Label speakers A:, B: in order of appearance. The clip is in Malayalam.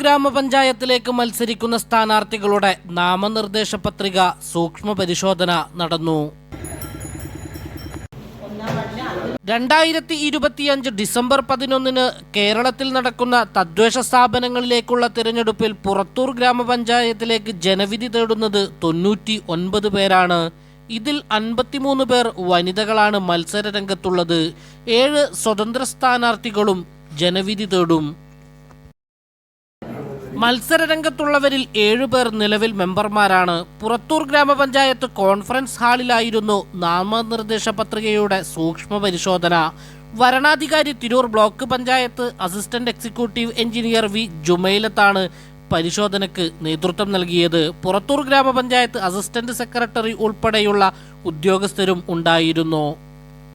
A: ഗ്രാമപഞ്ചായത്തിലേക്ക് മത്സരിക്കുന്ന സ്ഥാനാർത്ഥികളുടെ നാമനിർദ്ദേശ പത്രിക സൂക്ഷ്മ പരിശോധന നടന്നു. രണ്ടായിരത്തി ഇരുപത്തിയഞ്ച് ഡിസംബർ പതിനൊന്നിന് കേരളത്തിൽ നടക്കുന്ന തദ്ദേശ സ്ഥാപനങ്ങളിലേക്കുള്ള തിരഞ്ഞെടുപ്പിൽ പുറത്തൂർ ഗ്രാമപഞ്ചായത്തിലേക്ക് ജനവിധി തേടുന്നത് തൊണ്ണൂറ്റി ഒൻപത് പേരാണ്. ഇതിൽ അൻപത്തിമൂന്ന് പേർ വനിതകളാണ് മത്സര രംഗത്തുള്ളത് ഏഴ് സ്വതന്ത്ര സ്ഥാനാർത്ഥികളും ജനവിധി തേടും. മത്സര രംഗത്തുള്ളവരിൽ ഏഴുപേർ നിലവിൽ മെമ്പർമാരാണ്. പുറത്തൂർ ഗ്രാമപഞ്ചായത്ത് കോൺഫറൻസ് ഹാളിലായിരുന്നു നാമനിർദ്ദേശ പത്രികയുടെ സൂക്ഷ്മ പരിശോധന വരണാധികാരി Tirur block panchayat assistant executive engineer V ജുമൈലത്താണ് പരിശോധനയ്ക്ക് നേതൃത്വം നൽകിയത്. പുറത്തൂർ ഗ്രാമപഞ്ചായത്ത് അസിസ്റ്റന്റ് സെക്രട്ടറി ഉൾപ്പെടെയുള്ള ഉദ്യോഗസ്ഥരും ഉണ്ടായിരുന്നു.